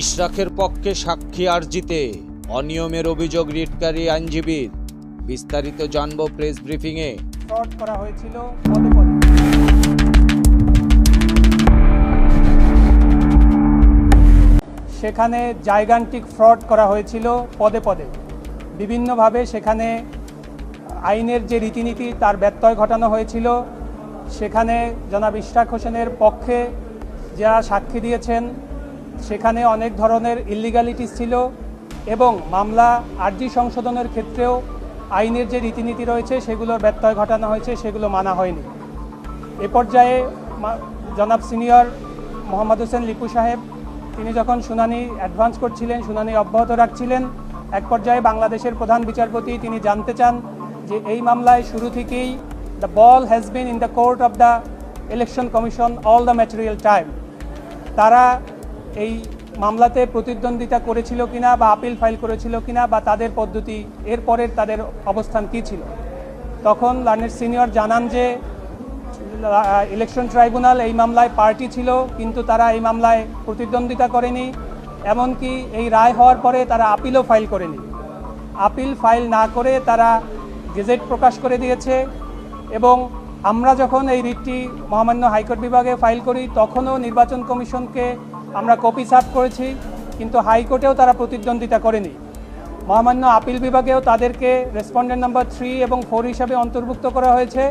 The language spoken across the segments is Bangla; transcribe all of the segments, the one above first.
ইশরাকের পক্ষে সাক্ষী আর্জিতে। অনিয়মের অভিযোগ রিটকারী আইনজীবীর। বিস্তারিত জানব প্রেস ব্রিফিংয়ে। ফ্রড করা হয়েছিল সেখানে জাইগান্টিক ফ্রড করা হয়েছিল পদে পদে বিভিন্নভাবে সেখানে আইনের যে রীতিনীতি, তার ব্যত্যয় ঘটানো হয়েছিল। সেখানে জনাব ইশরাক হোসেনের পক্ষে যারা সাক্ষী দিয়েছেন সেখানে অনেক ধরনের ইলিগালিটিস ছিল এবং মামলা আর্জি সংশোধনের ক্ষেত্রেও আইনের যে রীতিনীতি রয়েছে, সেগুলোর ব্যত্যয় ঘটানো হয়েছে, সেগুলো মানা হয়নি। এ পর্যায়ে জনাব সিনিয়র মোহাম্মদ হোসেন লিপু সাহেব, তিনি যখন শুনানি অ্যাডভান্স করছিলেন, শুনানি অব্যাহত রাখছিলেন, এক পর্যায়ে বাংলাদেশের প্রধান বিচারপতি তিনি জানতে চান যে এই মামলায় শুরু থেকেই the ball has been in the court of the election commission all the material time তারা এই মামলাতে প্রতিদ্বন্দ্বিতা করেছিল কিনা বা আপিল ফাইল করেছিল কিনা বা তাদের পদ্ধতি, এরপরের তাদের অবস্থান কী ছিল? তখন লার্নের সিনিয়র জানান যে ইলেকশন ট্রাইব্যুনাল এই মামলায় পার্টি ছিল, কিন্তু তারা এই মামলায় প্রতিদ্বন্দ্বিতা করেনি। এমনকি এই রায় হওয়ার পরে তারা আপিলও ফাইল করেনি। আপিল ফাইল না করে তারা গেজেট প্রকাশ করে দিয়েছে এবং আমরা যখন এই রিটটি মহামান্য হাইকোর্ট বিভাগে ফাইল করি, তখনও নির্বাচন কমিশনকে আমরা কপি সার্ভ করেছি, কিন্তু হাইকোর্টেও তারা প্রতিদ্বন্দ্বিতা করেনি। মহামান্য আপিল বিভাগেও তাদেরকে রেসপন্ডেন্ট নাম্বার থ্রি এবং ফোর হিসাবে অন্তর্ভুক্ত করা হয়েছে,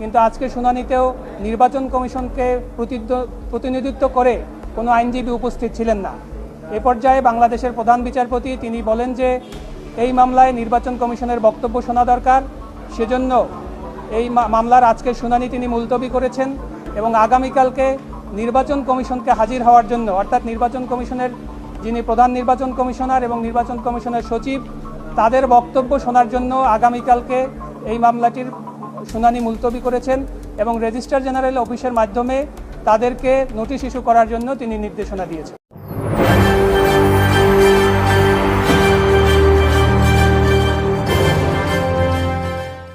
কিন্তু আজকে শুনানিতেও নির্বাচন কমিশনকে প্রতিনিধিত্ব করে কোনো আইনজীবী উপস্থিত ছিলেন না। এ পর্যায়ে বাংলাদেশের প্রধান বিচারপতি, তিনি বলেন যে, এই মামলায় নির্বাচন কমিশনের বক্তব্য শোনা দরকার। সেজন্য এই মামলার আজকের শুনানি তিনি মুলতবি করেছেন এবং আগামীকালকে নির্বাচন কমিশনকে হাজির হওয়ার জন্য, অর্থাৎ নির্বাচন কমিশনের যিনি প্রধান নির্বাচন কমিশনার এবং নির্বাচন কমিশনের সচিব, তাদের বক্তব্য শোনার জন্য আগামীকালকে এই মামলাটির শুনানি মুলতবি করেছেন এবং রেজিস্ট্রার জেনারেল অফিসের মাধ্যমে তাদেরকে নোটিশ ইস্যু করার জন্য তিনি নির্দেশনা দিয়েছেন।